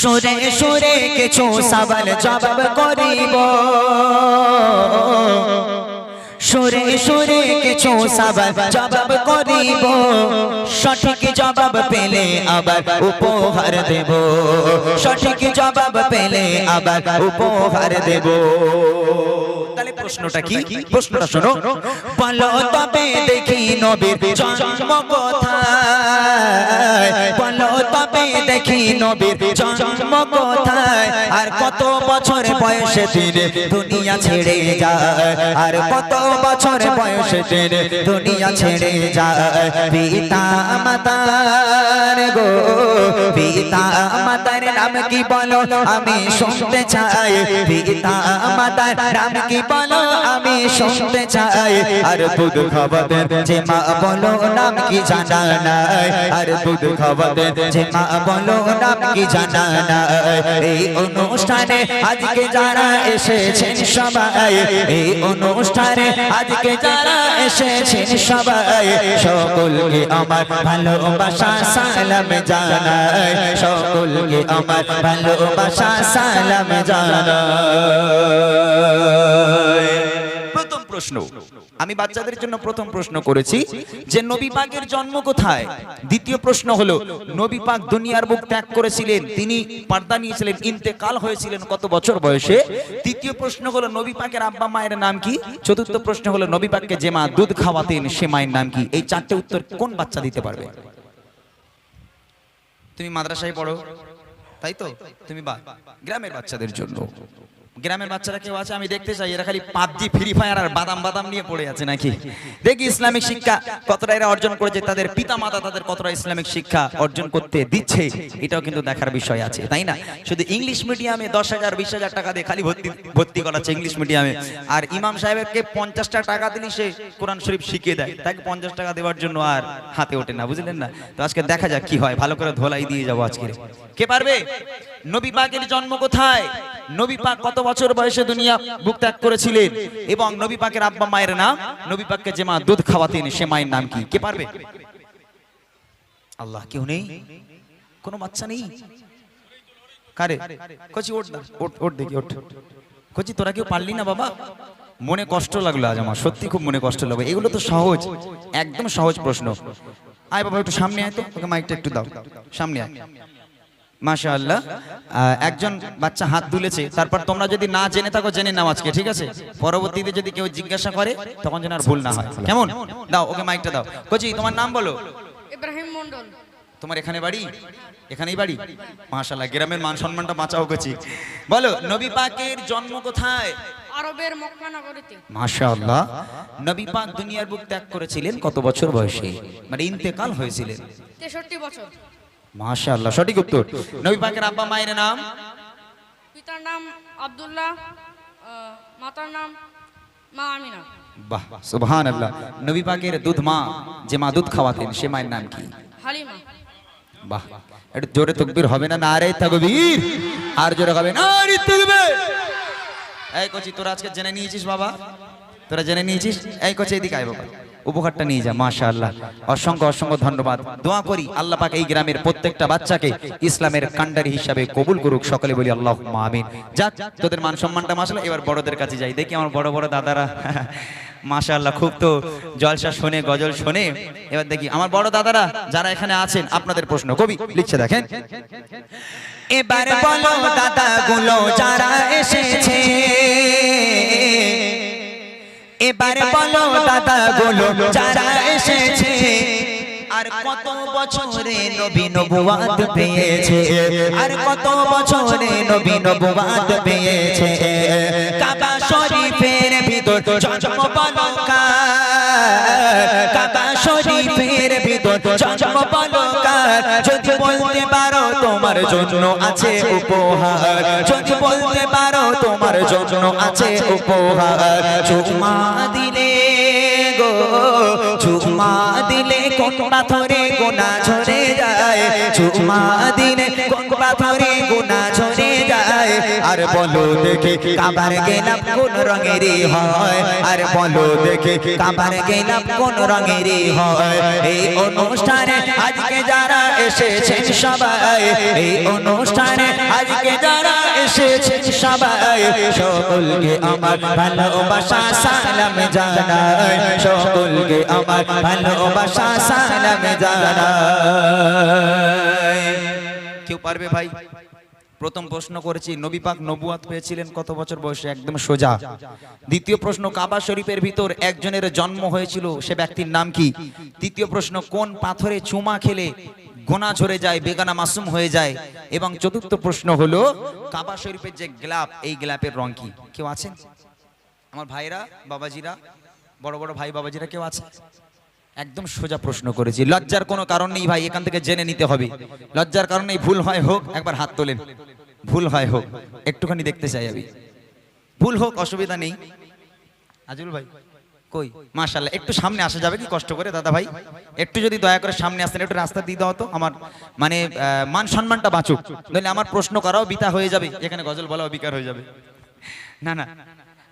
সুরে সুরে কিছু সবাল জবাব করিব। সুরে সুরে কিছু সবাল জবাব করিব। সঠিক জবাব পেলে আবার উপহার দেব। সঠিক জবাব পেলে আবার উপহার দেব। প্রশ্নটা কি? প্রশ্নটা শোনো। বলো তবে দেখি নবীর জন্ম কোথায় বলো তবে দেখি নবীর জন্ম কোথায় আর কত বছর বয়সে তিনি দুনিয়া ছেড়ে যায়। আর কত বছর বয়সে তিনি দুনিয়া ছেড়ে যায়। পিতা মাতার গো পিতা মাতার নাম কি বলো? আমি শুনতে চাই। পিতা মাতার নাম কি বলো? আমি শুনতে চাই। আর দুধ খাওয়াতেন যে মা বলো, নাম কি জানা নাই? আর দুধ খাওয়াতেন যে মা বলো, নাম কি জানা নাই? এই অনুষ্ঠানে আজকে যারা এসেছেন সবাই, এই অনুষ্ঠানে আজকে যারা এসেছেন সবাই, সকলকে আমার ভালোবাসা সালাম জানাই। সকলকে আমার ভালোবাসা সালাম জানাই। প্রশ্ন। আমি বাচ্চাদের জন্য প্রথম প্রশ্ন করেছি যে নবী পাকের জন্ম কোথায়? দ্বিতীয় প্রশ্ন হলো, নবী পাক দুনিয়ার বুক ত্যাগ করেছিলেন, তিনি পর্দা নিয়েছিলেন, ইন্তেকাল হয়েছিলেন কত বছর বয়সে? তৃতীয় প্রশ্ন হলো, নবী পাকের আব্বা মায়ের নাম কি? চতুর্থ প্রশ্ন হলো, নবী পাককে যে মা দুধ খাওয়াতেন, সে মায়ের নাম কি? এই চারটে উত্তর কোন বাচ্চা দিতে পারবে? তুমি মাদ্রাসায় পড়ো, তাই তো? তুমি বা গ্রামের বাচ্চাদের জন্য। গ্রামের বাচ্চারা কেউ আছে, আমি দেখতে চাই, এরা খালি পাবজি ফ্রি ফায়ার আর বাদাম বাদাম নিয়ে পড়ে আছে নাকি? দেখি ইসলামিক শিক্ষা কতটা এরা অর্জন করেছে, তাদের পিতা মাতা তাদের কতটা ইসলামিক শিক্ষা অর্জন করতে দিচ্ছে, এটাও কিন্তু দেখার বিষয় আছে, তাই না? শুধু ইংলিশ মিডিয়ামে দশ হাজার, বিশ হাজার টাকা দিয়ে খালি ভর্তি ভর্তি করাচ্ছে ইংলিশ মিডিয়ামে আর ইমাম সাহেবকে পঞ্চাশটা টাকা দিলে সে কোরআন শরীফ শিখিয়ে দেয়, তাকে পঞ্চাশ টাকা দেওয়ার জন্য আর হাতে ওঠে না, বুঝলেন না? তো আজকে দেখা যাক কি হয়, ভালো করে ধোলাই দিয়ে যাব আজকে। কে পারবে? নবী পাকের জন্ম কোথায়? নবী পাক কত বছর বয়সে দুনিয়া বুক ত্যাগ করেছিলেন। এবং নবী পাকের আব্বা মায়ের নাম, নবী পাককে যে মা দুধ খাওয়াতেন, সে মায়ের নাম কি? কে পারবে? আল্লাহ কেউ নেই? কোনো বাচ্চা নেই? কারে? কচি, ওঠ না ওঠ ওঠ দেখি, ওঠ। কচি, তোরা কেউ পারলি না বাবা? মনে কষ্ট লাগল আজ আমার, সত্যি খুব মনে কষ্ট লাগল। এগুলো তো সহজ, একদম সহজ প্রশ্ন। আয় বাবা, একটু সামনে আয় তো ওকে মাইকটা একটু দাও। সামনে আয়। মাশা আল্লাহ একজন বাচ্চা হাত তুলেছে তারপর তোমরা যদি না জেনে থাকো জেনে নাও আজকে ঠিক আছে? পরবর্তীতে যদি কেউ জিজ্ঞাসা করে তখন যেন আর ভুল না হয়। কেমন? দাও ওকে মাইকটা দাও। কচি তোমার নাম বলো। ইব্রাহিম মন্ডল তোমার এখানে বাড়ি? এখানেই বাড়ি? মাশাল্লাহ গ্রামের মান সম্মানটা বাঁচাও কচি। বলো নবী পাকের জন্ম কোথায়? আরবের মক্কা নগরীতে। মাশাআল্লাহ। নবী পাক দুনিয়ার বুক ত্যাগ করেছিলেন কত বছর বয়সে? মানে ইন্তেকাল হয়েছিলেন। তেষট্টি বছর। মাশাআল্লাহ সঠিক উত্তর। নবী পাকের আব্বা মায়ের নাম? পিতার নাম আব্দুল্লাহ মাতার নাম মা আমিনা। বাহ সুবহানাল্লাহ। নবী পাকের দুধ মা যে মা দুধ খাওয়াতেন সে মায়ের নাম কি? হালিমা। বাহ একটু জোরে তকবীর হবে না? নারে তাকবীর। আর জোরে হবে না? নারে তাকবীর। এই কোচি তোরা আজকে জেনে নিয়েছিস বাবা? তোরা জেনে নিয়েছিস? এই কোচি এদিকে আয় বাবা। উপহারটা নিয়ে যা, মাশাআল্লাহ। অসংখ্য অসংখ্য ধন্যবাদ। দোয়া করি আল্লাহ পাক এই গ্রামের প্রত্যেকটা বাচ্চাকে ইসলামের কান্ডারি হিসাবে কবুল করুক, সকলে বলি আল্লাহ আমিন। যাক, তোদের মান সম্মানটা মাসলা এবার বড়দের কাছে যাই। দেখি আমার বড় বড় দাদারা। মাশাআল্লাহ, খুব তো জলসা শোনে, গজল শোনে। এবার দেখি আমার বড় দাদারা যারা এখানে আছেন, আপনাদের প্রশ্ন। কবি, লিখছে দেখেন। এবার বলো দাদা গুলো যারা এসেছে এবার বলো দাদা গুলো যারা এসেছে। আর কত বছরে নবী নবুয়াত পেয়েছে? আর কত বছরে নবী নবুয়াত পেয়েছে? কাবা শরীফের ভিতর জন্ম বালকার। কাবা শরীফের ভিতর জন্ম বালকার। যদি বলতে পারো তোমার জন্য আছে উপহার। যদি বলতে পারো তোমার জন্য আছে উপহার। চুমা দিলে গো চুমা দিলে কোন পাথরে গোনা ঝরে যায়। চুমা দিলে কোন পাথরে যায় আর বলো দেখে কাবার গেলাম কোন রঙেরই হয়। আর বলো দেখে কাবার গেলাম কোন রঙেরই হয়। এই অনুষ্ঠানে আজকে যারা এসেছেন সবাই এই অনুষ্ঠানে এসেছেন সবাই সকলকে আমার ভালোবাসা সালাম জানাই। সকলকে আমার ভালোবাসা সালাম জানাই। কেউ পারবে ভাই? প্রথম প্রশ্ন করেছি নবী পাক নবুয়াত পেয়েছিলেন কত বছর বয়সে? একদম সোজা। দ্বিতীয় প্রশ্ন, কাবা শরীফের ভিতর একজনের জন্ম হয়েছিল, সে ব্যক্তির নাম কি? তৃতীয় প্রশ্ন, কোন পাথরে চুমা খেলে গোনা ঝরে যায়, বেগানা মাসুম হয়ে যায়? এবং চতুর্থ প্রশ্ন হলো, কাবা শরীফের যে গ্লাপ, এই গ্লাপের রং কি? কেউ আছেন? আমার ভাইরা, বাবাজিরা, বড় বড় ভাই বাবাজিরা কেউ আছে একদম সোজা প্রশ্ন করেছি। লজ্জার কোনো কারণ নেই ভাই, এখান থেকে জেনে নিতে হবে। লজ্জার কারণে ভুল হয় হোক, একবার হাত তোলেন। ভুল হয় হোক, একটুখানি দেখতে চাই আমি। ভুল হোক, অসুবিধা নেই। আজুল ভাই, কই? মাশাল্লাহ একটু সামনে আসা যাবে কি কষ্ট করে, দাদা ভাই? একটু যদি দয়া করে সামনে আসতেন একটু রাস্তা দিয়ে দাও তো। আমার মানে মান সম্মানটা বাঁচুক। নইলে আমার প্রশ্ন করাও বিতা হয়ে যাবে। এখানে গজল বলাও বিকার হয়ে যাবে। না না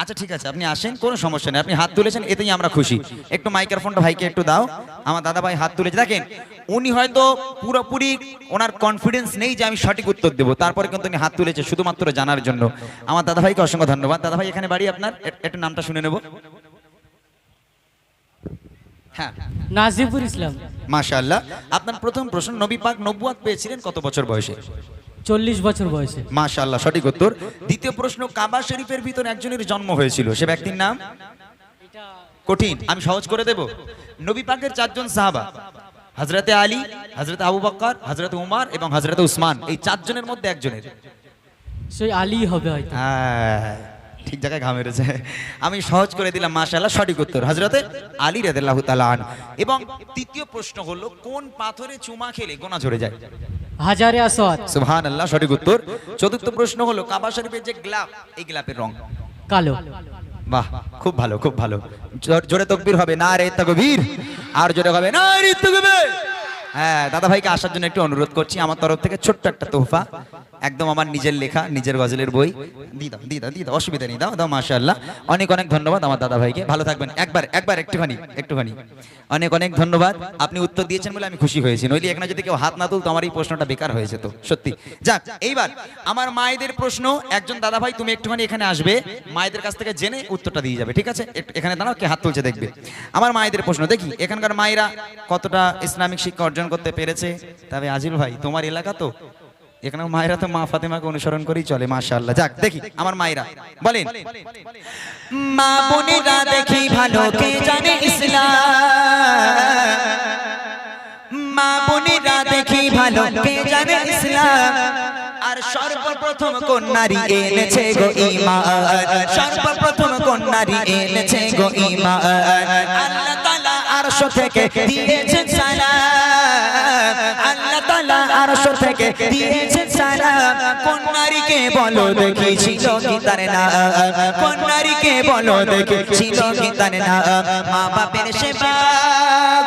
আচ্ছা ঠিক আছে আপনি আসেন কোনো সমস্যা নেই আপনি হাত তুলেছেন এতেই আমরা খুশি। একটু মাইক্রোফোনটা ভাইকে একটু দাও আমার দাদা ভাই হাত তুলেছে। দেখেন উনি হয়তো পুরোপুরি ওনার কনফিডেন্স নেই যে আমি সঠিক উত্তর দেবো তারপরে কিন্তু উনি হাত তুলেছে শুধুমাত্র জানার জন্য। আমার দাদা ভাইকে অসংখ্য ধন্যবাদ। দাদা ভাই এখানে বাড়ি আপনার? একটু নামটা শুনে নেব। হ্যাঁ। নাজিবুর ইসলাম। মাশাআল্লাহ। আপনার প্রথম প্রশ্ন নবী পাক নবুয়াত পেয়েছিলেন কত বছর বয়সে? চল্লিশ বছর বয়সে। মাশাআল্লাহ সঠিক উত্তর। দ্বিতীয় প্রশ্ন কাবা শরীফের ভিতর একজনের জন্ম হয়েছিল। সে ব্যক্তির নাম? কঠিন আমি সহজ করে দেব। নবী পাকের চারজন সাহাবা হজরতে আলী হজরত আবু বক্কর হজরত উমার এবং হজরত উসমান এই চারজনের মধ্যে একজনের। সেই আলী হবে হয়তো। হ্যাঁ, ঠিক জায়গায় ঘাম মেরেছে। আমি সহজ করে দিলাম মাশাআল্লাহ সঠিক উত্তর। হজরতে আলী রাদিয়াল্লাহু তাআলা আনহু। এবং তৃতীয় প্রশ্ন হলো কোন পাথরে চুমা খেলে গোনা ঝরে যায়? হাজারে আসওয়াত। সুবহান আল্লাহ সঠিক উত্তর। চতুর্থ প্রশ্ন হলো কাবা শরীফের যে গ্লাব এই গ্লাবের রং? কালো। বাহ খুব ভালো খুব ভালো। জোর- তকবীর হবে না রে তকবীর। আর জোরে হবে না রে তকবীর। হ্যাঁ দাদা ভাইকে আসার জন্য একটু অনুরোধ করছি আমার তরফ থেকে ছোট্ট একটা তোহফা। একদম আমার নিজের লেখা, নিজের গজলের বই। দি দাও দি দাও দি অসুবিধা নেই, দাও দাও, মাশাআল্লাহ। অনেক অনেক ধন্যবাদ আমার দাদা ভাইকে ভালো থাকবেন। একবার একবার একটুখানি একটুখানি। অনেক অনেক ধন্যবাদ। আপনি উত্তর দিয়েছেন বলে আমি খুশি হয়েছি। নইলে এখানে যদি কেউ হাত না তুলতো, আমার এই প্রশ্নটা বেকার হয়েছে যেত, সত্যি। যাক, এইবার আমার মায়েদের প্রশ্ন। একজন দাদা ভাই তুমি একটুখানি এখানে আসবে। মায়েদের কাছ থেকে জেনে উত্তরটা দিয়ে যাবে, ঠিক আছে? এখানে দাঁড়াও, কে হাত তুলছে দেখবে। আমার মায়েদের প্রশ্ন, দেখি, এখানকার মায়েরা কতটা ইসলামিক শিক্ষা অর্জন করতে পেরেছে? তবে আজিল ভাই, তোমার এলাকা তো এখানে মায়েরা তো মা ফাতেমাকে অনুসরণ করেই চলে, মাশাআল্লাহ। যাক, দেখি, আমার মায়েরা, বলেন। মা বোনেরা দেখি ভালো, কে জানে ইসলাম? মা বোনেরা দেখি ভালো, কে জানে ইসলাম? আর সর্বপ্রথম কোন নারী এনেছে গো ঈমান? সর্বপ্রথম কোন নারী এনেছে গো ঈমান? আল্লাহ তাআলা আরশ থেকে দিয়েছেন সালাম। আল্লাহ তাআলা আরশ থেকে দিয়েছেন সালাম কোন নারীকে বলো দেখি, ছিল কি তার নাম কোন নারীকে বলো দেখি, ছিল কি তার মা বাপের সেবা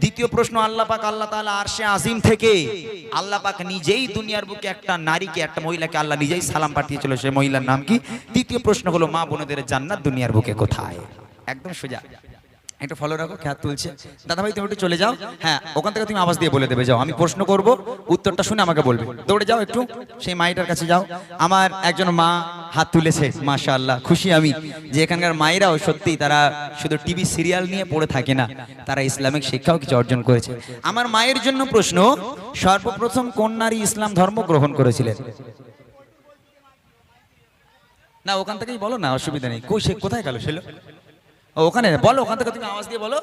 দ্বিতীয় প্রশ্ন, আল্লাহ আরশে থেকে। নিজেই দুনিয়ার বুকে একটা নারীকে, একটা মহিলাকে আল্লাহ নিজেই সালাম পাঠিয়েছিল সেই মহিলার নাম কি? তৃতীয় প্রশ্ন হলো, মা বোনদের জান্নাত দুনিয়ার বুকে কোথায়? একদম সোজা। একটু ফলো রাখো, খেয়াল তুলছে। দাদা ভাই তুমি একটু চলে যাও। হ্যাঁ ওখান থেকে তুমি আওয়াজ দিয়ে বলে দেবে, যাও। আমি প্রশ্ন করব, উত্তরটা শুনে আমাকে বলবে। দৌড়ে যাও একটু, সেই মাইটার কাছে যাও। আমার একজন মা হাত তুলেছে, মাশাআল্লাহ, খুশি আমি যে এখানকার মায়েরাও সত্যি তারা শুধু টিভি সিরিয়াল নিয়ে পড়ে থাকে না, তারা ইসলামিক শিক্ষাও কিছু অর্জন করেছে। আমার মায়ের জন্য প্রশ্ন, সর্বপ্রথম কোন নারী ইসলাম ধর্ম গ্রহণ করেছিলেন? না, ওখান থেকেই বলো না, অসুবিধা নেই। কোথায় গেল ছিল ওখানে বলো, ওখান থেকে তুমি আওয়াজ দিয়ে বলো।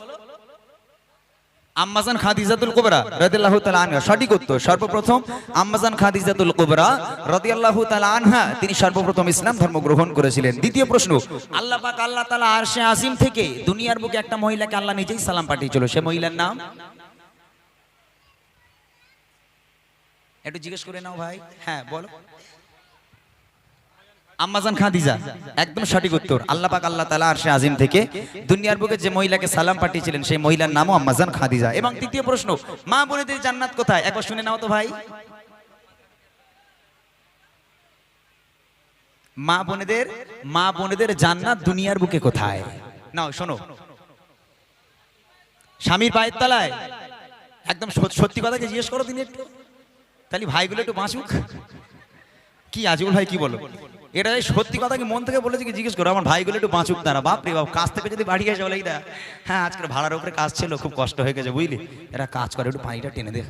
আম্মাজান খাদিজাতুল কুবরা রাদিয়াল্লাহু তাআলা আনহা, সঠিক উত্তর, সর্বপ্রথম আম্মাজান খাদিজাতুল কুবরা রাদিয়াল্লাহু তাআলা আনহা, তিনি সর্বপ্রথম ইসলাম ধর্ম গ্রহণ করেছিলেন। দ্বিতীয় প্রশ্ন, আল্লাহ পাক আল্লাহ তাআলা আরশে আজিম থেকে দুনিয়ার বুকে একটা মহিলাকে আল্লাহ নিজেই সালাম পাঠিয়েছিল, সে মহিলার নাম? একটু জিজ্ঞেস করে নাও ভাই। হ্যাঁ বলো। আম্মাজান খাদিজা, একদম সঠিক উত্তর। আল্লাহ পাক আল্লাহ তাআলা আরশে আজিম থেকে দুনিয়ার বুকে যে মহিলাকে সালাম পাঠিয়েছিলেন, সেই মহিলার নামও আম্মাজান খাদিজা। এবং তৃতীয় প্রশ্ন, মা বোনেদের জান্নাত কোথায়? একবার শুনে নাও তো ভাই। মা বোনেদের মা বোনেদের জান্নাত দুনিয়ার বুকে কোথায়? নাও, শোনো। স্বামীর পায়ের তলায়। একদম সত- সত্যি কথাকে জিজ্ঞেস করো তিনি একটু? তাহলে ভাইগুলো একটু বাঁচুক। কি আজগুল ভাই কি বলো এটা সত্যি কথা কি মন থেকে বলেছে কি জিজ্ঞেস করো? আমার ভাইগুলো একটু বাঁচুক তারা, বাপ রে বাপ, কাজ থেকে যদি বাড়ি এসে বলে এইটা হ্যাঁ আজকের ভাড়ার উপরে কাজ ছিল, খুব কষ্ট হয়ে গেছে, বুঝলি? এরা কাজ করে, একটু পানিটা টেনে দে।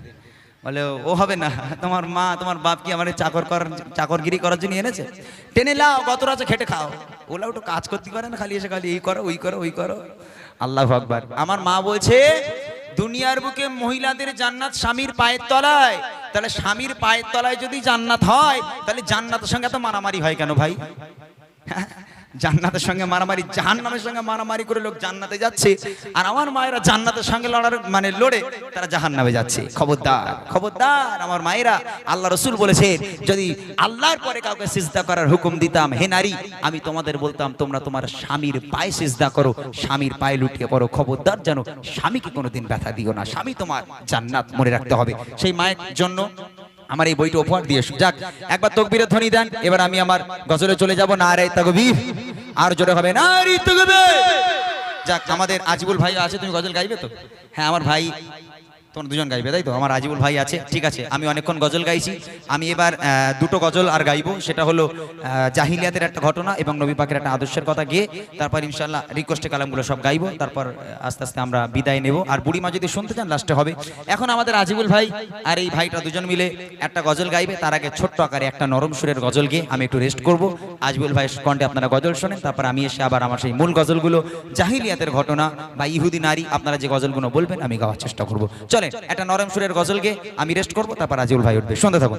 বলে, ও হবে না, তোমার মা, তোমার বাপ কি আমার চাকর করার চাকরগিরি করার জন্য এনেছে? টেনে লাও গত রাতে খেটে খাও। ওলা একটু কাজ করতে পারে না, খালি এসে খালি এই করো, ওই করো ওই করো। আল্লাহ আকবার। আমার মা বলছে, দুনিয়ার বুকে মহিলাদের জান্নাত স্বামীর পায়ের তলায়। তাহলে স্বামীর পায়ের তলায় যদি জান্নাত হয় তাহলে জান্নাতের সঙ্গে এত মারামারি হয় কেন ভাই? হ্যাঁ, জান্নাতের সঙ্গে মারামারি, জাহান্নামের সঙ্গে মারামারি করে লোক জান্নাতে যাচ্ছে। আর আমার মায়েরা জান্নাতের সঙ্গে লড়ার মানে লড়ে তারা জাহান্নামে যাচ্ছে। খবরদার খবরদার আমার মায়েরা। আল্লাহ রসুল বলেছেন, যদি আল্লাহর পরে কাউকে সিজদা করার হুকুম দিতাম, হে নারী, আমি তোমাদের বলতাম, তোমরা তোমার স্বামীর পায়ে সিজদা করো, স্বামীর পায়ে লুটিয়ে পড়ো। খবরদার যেন স্বামীকে কোনোদিন ব্যথা দিও না। স্বামী তোমার জান্নাত মনে রাখতে হবে। সেই মায়ের জন্য আমার এই বইটা উপহার দিয়ে। যাক, একবার তকবীরের ধ্বনি দেন, এবার আমি আমার গজলে চলে যাব না রে তকবীর। আর জোরে হবে না রে যাক, আমাদের আজিবুল ভাই আছে, তুমি গজল গাইবে তো? হ্যাঁ আমার ভাই তোমার দুজন গাইবে, তাই তো? আমার আজিবুল ভাই আছে, ঠিক আছে, আমি অনেকক্ষণ গজল গাইছি। আমি এবার দুটো গজল আর গাইবো, সেটা হলো জাহিলিয়াতের একটা ঘটনা এবং নবী পাকের একটা আদর্শের কথা গিয়ে, তারপর ইনশাল্লাহ রিকোয়েস্টে কালামগুলো সব গাইবো, তারপর আস্তে আস্তে আমরা বিদায় নেব। আর বুড়িমা যদি শুনতে চান লাস্টে হবে। এখন আমাদের আজিবুল ভাই আর এই ভাইটা দুজন মিলে একটা গজল গাইবে, তার আগে ছোট্ট আকারে একটা নরম সুরের গজল গিয়ে আমি একটু রেস্ট করব। আজিবুল ভাই কণ্ঠে আপনারা গজল শোনেন, তারপর আমি এসে আবার আমার সেই মূল গজলগুলো, জাহিলিয়াতের ঘটনা বা ইহুদি নারী, আপনারা যে গজলগুলো বলবেন, আমি গাওয়ার চেষ্টা করব। চলেন, একটা নরম সুরের গজলকে আমি রেস্ট করব, তারপর আজবুল ভাই উঠবে। শুনতে থাকুন।